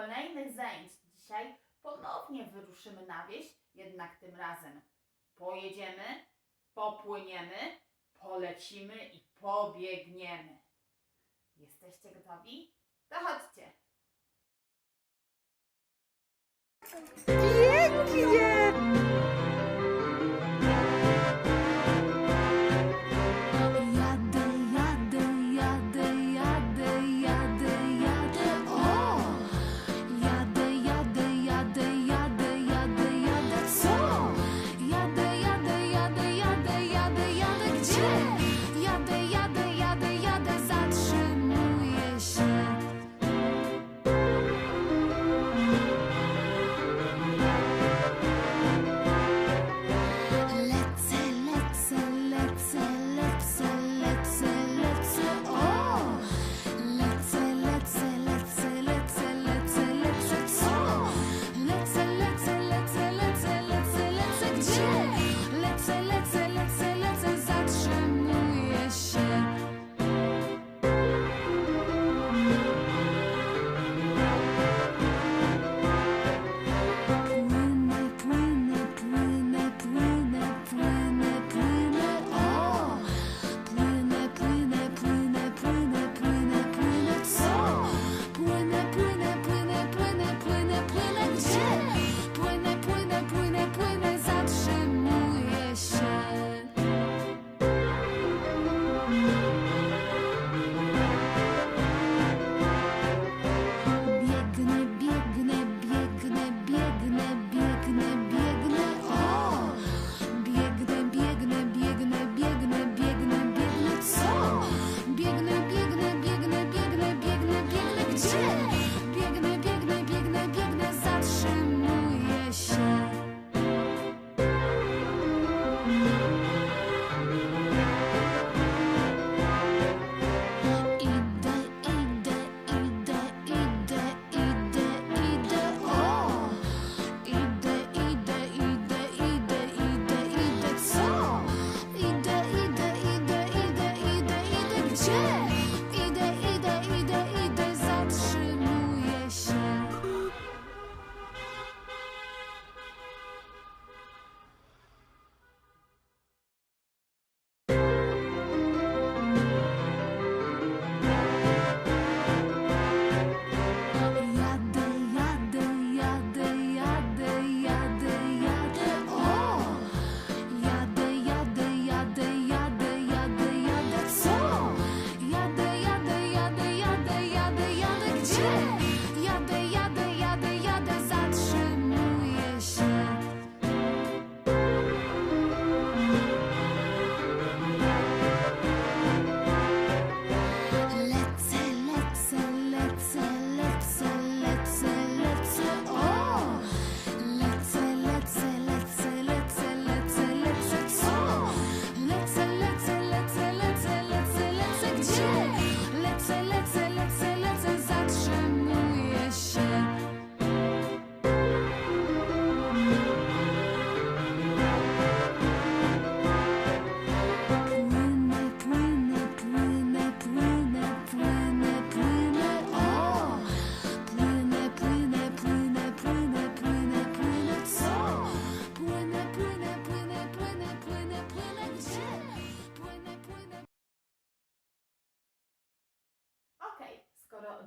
kolejnych zajęć. Dzisiaj ponownie wyruszymy na wieś, jednak tym razem pojedziemy, popłyniemy, polecimy i pobiegniemy. Jesteście gotowi? To chodźcie. Pięknie!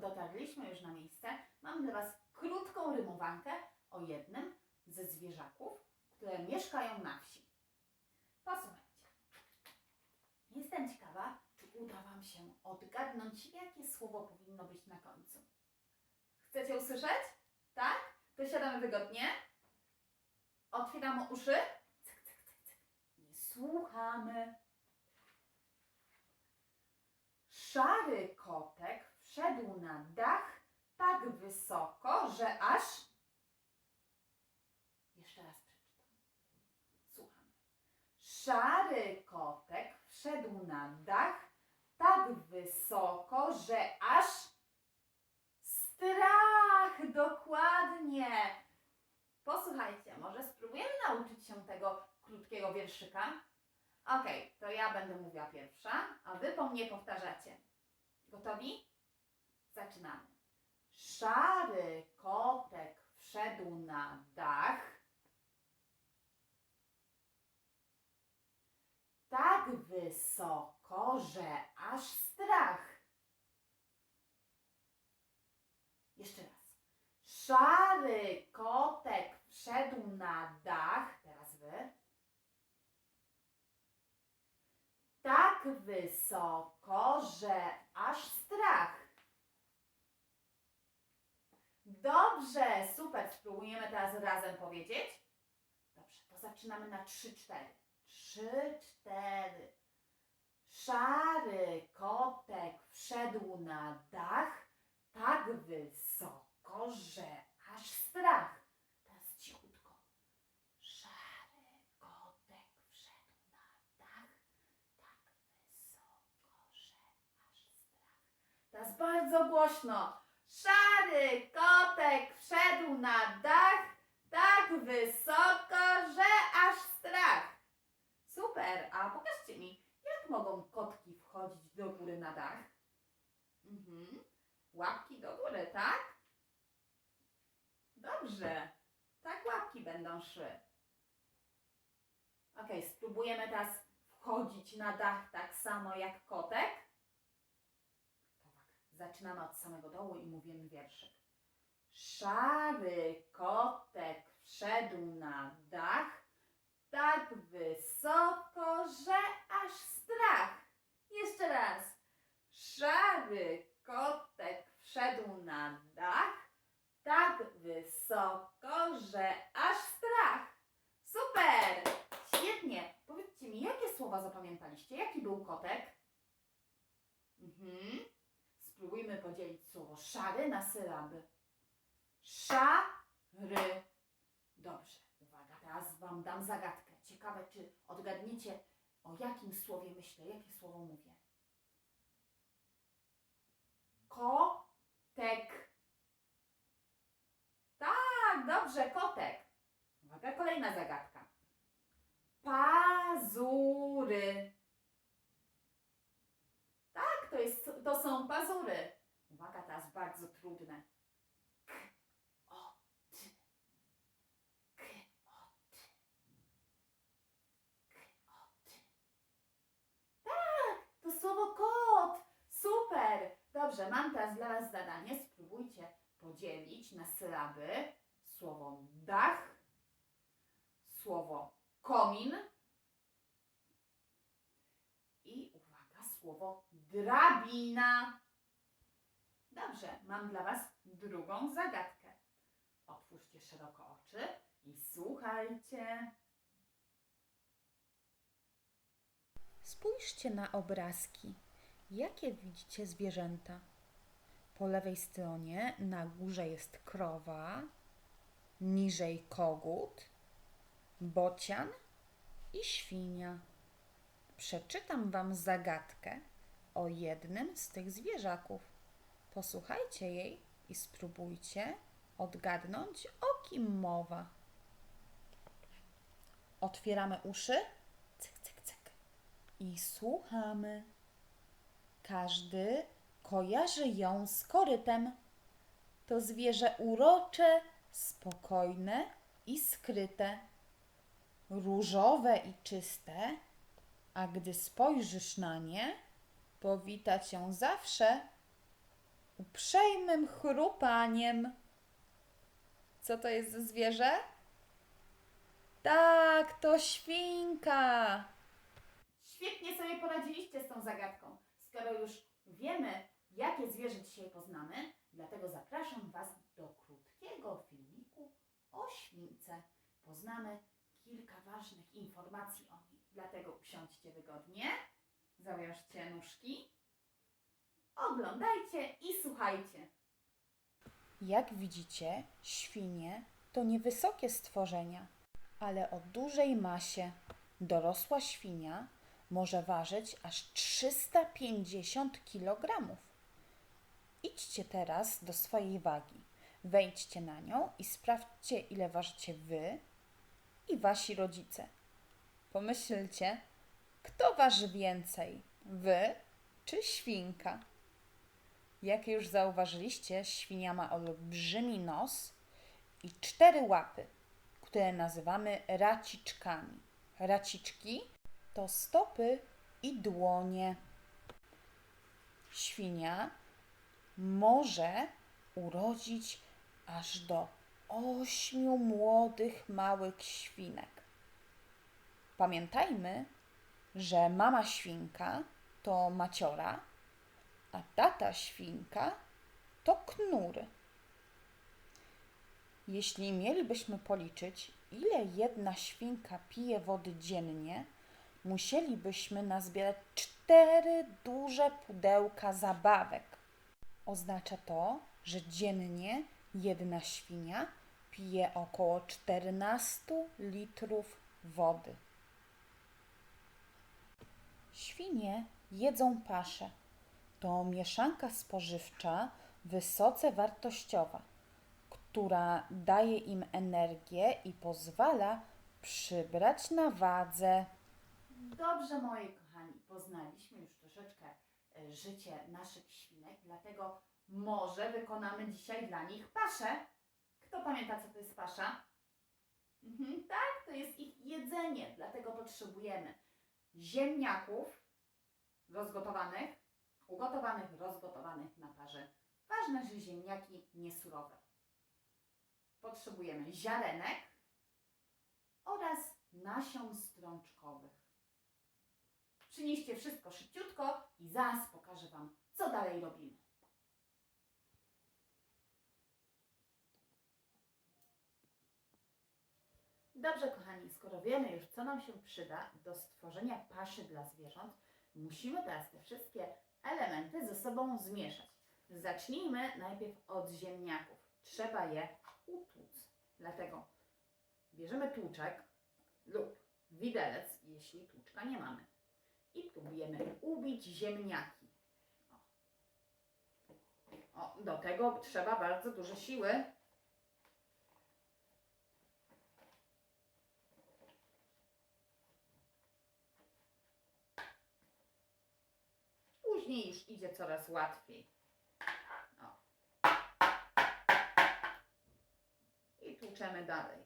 Dotarliśmy już na miejsce, mam dla Was krótką rymowankę o jednym ze zwierzaków, które mieszkają na wsi. Posłuchajcie. Jestem ciekawa, czy uda Wam się odgadnąć, jakie słowo powinno być na końcu. Chcecie usłyszeć? Tak? To siadamy wygodnie. Otwieramy uszy. Cyk, cyk, cyk, cyk. I słuchamy. Szary kotek wszedł na dach tak wysoko, że aż. Jeszcze raz przeczytam. Słuchamy. Szary kotek wszedł na dach tak wysoko, że aż. Strach! Dokładnie! Posłuchajcie, może spróbujemy nauczyć się tego krótkiego wierszyka? Okej, to ja będę mówiła pierwsza, a wy po mnie powtarzacie. Gotowi? Zaczynamy. Szary kotek wszedł na dach. Tak wysoko, że aż strach. Jeszcze raz. Szary kotek wszedł na dach. Teraz wy. Tak wysoko, że aż strach. Dobrze, super. Spróbujemy teraz razem powiedzieć. Dobrze, to zaczynamy na 3-4. 3-4. Szary kotek wszedł na dach tak wysoko, że aż strach. Teraz cichutko. Szary kotek wszedł na dach tak wysoko, że aż strach. Teraz bardzo głośno. Szary kotek wszedł na dach tak wysoko, że aż strach. Super, a pokażcie mi, jak mogą kotki wchodzić do góry na dach? Mhm. Łapki do góry, tak? Dobrze. Tak łapki będą szły. Ok, spróbujemy teraz wchodzić na dach tak samo jak kotek. Zaczynamy od samego dołu i mówimy wierszyk. Szary kotek wszedł na dach tak wysoko, że aż strach. Jeszcze raz. Szary kotek wszedł na dach tak wysoko, że aż strach. Super! Świetnie. Powiedzcie mi, jakie słowa zapamiętaliście? Jaki był kotek? Mhm. Spróbujmy podzielić słowo szary na sylaby. Szary. Dobrze, uwaga, teraz Wam dam zagadkę. Ciekawe, czy odgadniecie, o jakim słowie myślę, jakie słowo mówię. Kotek. Tak, dobrze, kotek. Uwaga, kolejna zagadka. Pazury. Tak, to, jest, to są pazury. Teraz bardzo trudne. K. K. K. Tak, to słowo kot. Super. Dobrze, mam teraz dla Was zadanie. Spróbujcie podzielić na sylaby słowo dach, słowo komin i uwaga, słowo drabina. Dobrze, mam dla Was drugą zagadkę. Otwórzcie szeroko oczy i słuchajcie. Spójrzcie na obrazki. Jakie widzicie zwierzęta? Po lewej stronie na górze jest krowa, niżej kogut, bocian i świnia. Przeczytam Wam zagadkę o jednym z tych zwierzaków. Posłuchajcie jej i spróbujcie odgadnąć, o kim mowa. Otwieramy uszy. Cyk, cyk, cyk. I słuchamy. Każdy kojarzy ją z korytem. To zwierzę urocze, spokojne i skryte, różowe i czyste, a gdy spojrzysz na nie, powita cię zawsze uprzejmym chrupaniem. Co to jest za zwierzę? Tak, to świnka. Świetnie sobie poradziliście z tą zagadką. Skoro już wiemy, jakie zwierzę dzisiaj poznamy, dlatego zapraszam Was do krótkiego filmiku o śwince. Poznamy kilka ważnych informacji o niej. Dlatego usiądźcie wygodnie, zawiążcie nóżki, oglądajcie i słuchajcie. Jak widzicie, świnie to niewysokie stworzenia, ale o dużej masie. Dorosła świnia może ważyć aż 350 kg. Idźcie teraz do swojej wagi. Wejdźcie na nią i sprawdźcie, ile ważycie wy i wasi rodzice. Pomyślcie, kto waży więcej, wy czy świnka? Jak już zauważyliście, świnia ma olbrzymi nos i cztery łapy, które nazywamy raciczkami. Raciczki to stopy i dłonie. Świnia może urodzić aż do ośmiu młodych małych świnek. Pamiętajmy, że mama świnka to maciora, a tata świnka to knur. Jeśli mielibyśmy policzyć, ile jedna świnka pije wody dziennie, musielibyśmy nazbierać cztery duże pudełka zabawek. Oznacza to, że dziennie jedna świnia pije około 14 litrów wody. Świnie jedzą paszę. To mieszanka spożywcza wysoce wartościowa, która daje im energię i pozwala przybrać na wadze. Dobrze, moi kochani, poznaliśmy już troszeczkę e, życie naszych świnek, dlatego może wykonamy dzisiaj dla nich paszę. Kto pamięta, co to jest pasza? Mhm, tak, to jest ich jedzenie, dlatego potrzebujemy ziemniaków rozgotowanych, ugotowanych, rozgotowanych na parze. Ważne, że ziemniaki niesurowe. Potrzebujemy ziarenek oraz nasion strączkowych. Przynieście wszystko szybciutko i zaraz pokażę Wam, co dalej robimy. Dobrze, kochani, skoro wiemy już, co nam się przyda do stworzenia paszy dla zwierząt, musimy teraz te wszystkie elementy ze sobą zmieszać. Zacznijmy najpierw od ziemniaków. Trzeba je utłuc. Dlatego bierzemy tłuczek lub widelec, jeśli tłuczka nie mamy. I próbujemy ubić ziemniaki. O. O, do tego trzeba bardzo dużo siły. Później już idzie coraz łatwiej. O. I tłuczemy dalej.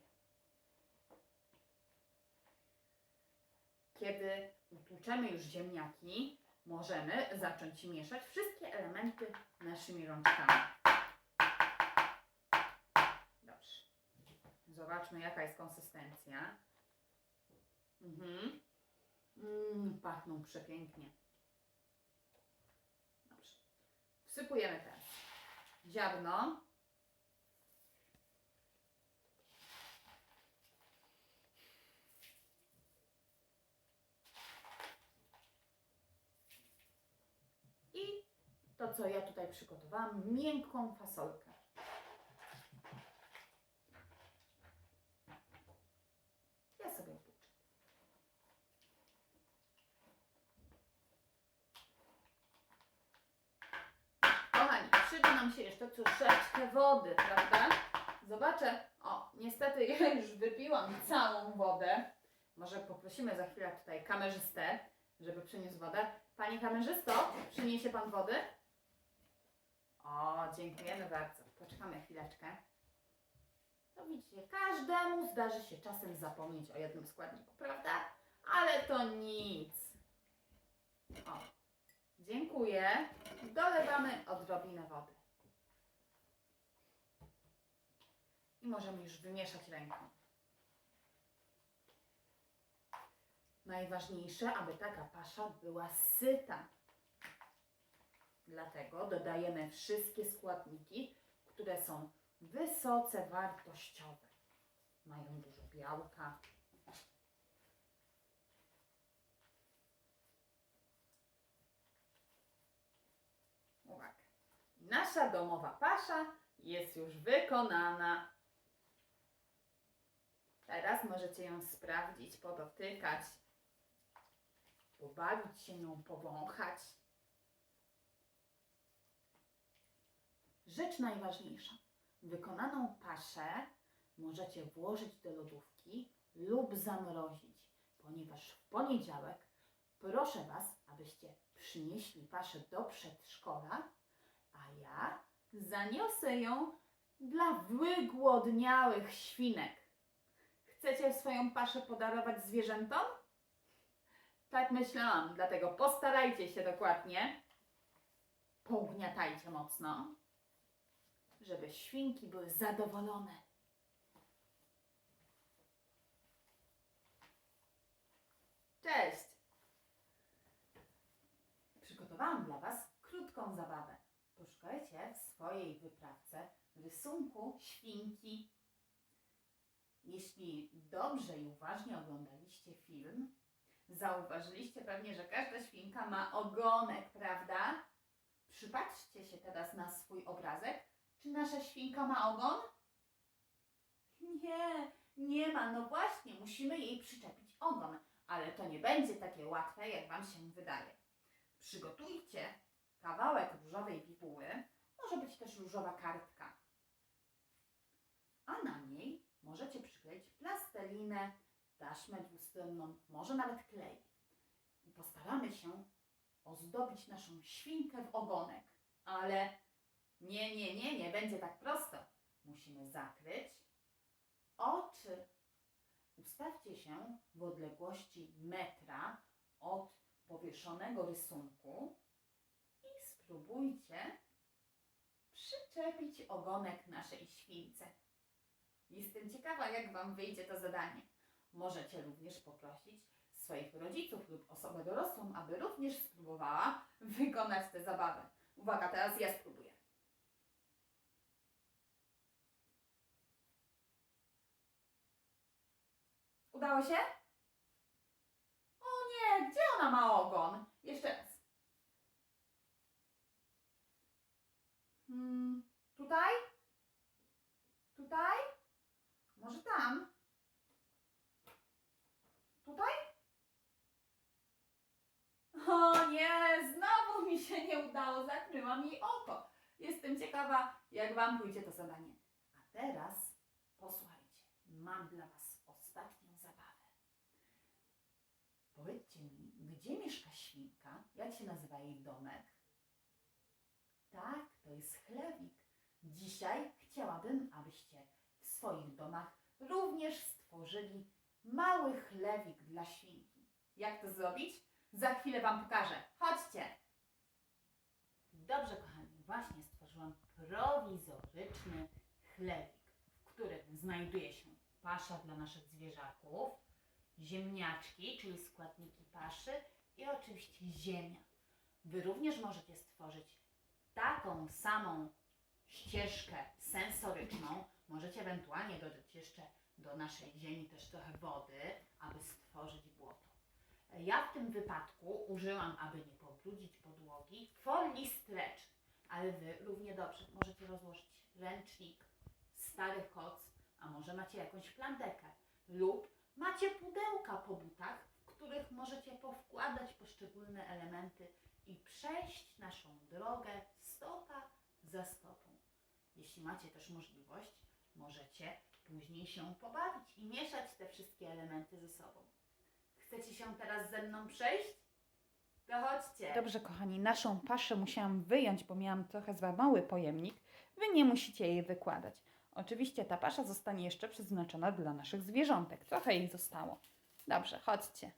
Kiedy utłuczemy już ziemniaki, możemy zacząć mieszać wszystkie elementy naszymi rączkami. Dobrze. Zobaczmy, jaka jest konsystencja. Mhm. Mm, pachną przepięknie. Dobrze. Wsypujemy teraz ziarno. I to, co ja tutaj przygotowałam, miękką fasolkę. Ja sobie tłuczę. Kochani, przyda nam się jeszcze troszeczkę wody, prawda? Zobaczę, o, niestety ja już wypiłam całą wodę. Może poprosimy za chwilę tutaj kamerzystę, żeby przyniósł wodę. Panie kamerzysto, przyniesie Pan wody? O, dziękujemy bardzo. Poczekamy chwileczkę. To widzicie, każdemu zdarzy się czasem zapomnieć o jednym składniku, prawda? Ale to nic. O, dziękuję. Dolewamy odrobinę wody. I możemy już wymieszać ręką. Najważniejsze, aby taka pasza była syta. Dlatego dodajemy wszystkie składniki, które są wysoce wartościowe. Mają dużo białka. Uwaga. Nasza domowa pasza jest już wykonana. Teraz możecie ją sprawdzić, podotykać, pobawić się nią, powąchać. Rzecz najważniejsza. Wykonaną paszę możecie włożyć do lodówki lub zamrozić, ponieważ w poniedziałek proszę Was, abyście przynieśli paszę do przedszkola, a ja zaniosę ją dla wygłodniałych świnek. Chcecie swoją paszę podarować zwierzętom? Tak myślałam, dlatego postarajcie się dokładnie. Pougniatajcie mocno, żeby świnki były zadowolone. Cześć! Przygotowałam dla Was krótką zabawę. Poszukajcie w swojej wyprawce rysunku świnki. Jeśli dobrze i uważnie oglądaliście film, zauważyliście pewnie, że każda świnka ma ogonek, prawda? Przypatrzcie się teraz na swój obrazek. Czy nasza świnka ma ogon? Nie, nie ma. No właśnie, musimy jej przyczepić ogon, ale to nie będzie takie łatwe, jak Wam się wydaje. Przygotujcie kawałek różowej bibuły, może być też różowa kartka. A na niej możecie przykleić plastelinę, taśmę dwustronną, może nawet klej. I postaramy się ozdobić naszą świnkę w ogonek. Ale nie, nie, nie, nie będzie tak prosto. Musimy zakryć oczy. Ustawcie się w odległości metra od powieszonego rysunku spróbujcie przyczepić ogonek naszej śwince. Jestem ciekawa, jak Wam wyjdzie to zadanie. Możecie również poprosić swoich rodziców lub osobę dorosłą, aby również spróbowała wykonać tę zabawę. Uwaga, teraz ja spróbuję. Udało się? O nie, gdzie ona ma ogon? Jeszcze raz. Tutaj? Tutaj? Może tam? Tutaj? O nie, znowu mi się nie udało, zakryłam jej oko. Jestem ciekawa, jak Wam pójdzie to zadanie. A teraz posłuchajcie, mam dla Was ostatnią zabawę. Powiedzcie mi, gdzie mieszka świnka? Jak się nazywa jej domek? Tak, to jest chlewik. Dzisiaj chciałabym, abyście w swoich domach również stworzyli mały chlewik dla świnki. Jak to zrobić? Za chwilę Wam pokażę. Chodźcie! Dobrze, kochani, właśnie stworzyłam prowizoryczny chlewik, w którym znajduje się pasza dla naszych zwierzaków, ziemniaczki, czyli składniki paszy i oczywiście ziemia. Wy również możecie stworzyć taką samą ścieżkę sensoryczną. Możecie ewentualnie dodać jeszcze do naszej ziemi też trochę wody, aby stworzyć błoto. Ja w tym wypadku użyłam, aby nie pobrudzić podłogi, folii stretch, ale Wy równie dobrze możecie rozłożyć ręcznik, stary koc, a może macie jakąś plandekę lub macie pudełka po butach, w których możecie powkładać poszczególne elementy i przejść naszą drogę stopa za stopą. Jeśli macie też możliwość, możecie później się pobawić i mieszać te wszystkie elementy ze sobą. Chcecie się teraz ze mną przejść? To chodźcie. Dobrze, kochani, naszą paszę musiałam wyjąć, bo miałam trochę za mały pojemnik. Wy nie musicie jej wykładać. Oczywiście ta pasza zostanie jeszcze przeznaczona dla naszych zwierzątek. Trochę jej zostało. Dobrze, chodźcie.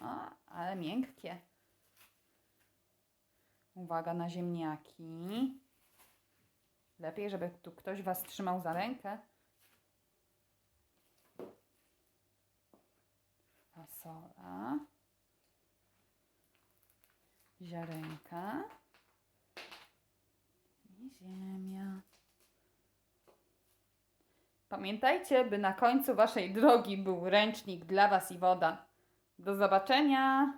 O, ale miękkie. Uwaga na ziemniaki. Lepiej, żeby tu ktoś Was trzymał za rękę. Fasola. Ziarenka. I ziemia. Pamiętajcie, by na końcu Waszej drogi był ręcznik dla Was i woda. Do zobaczenia!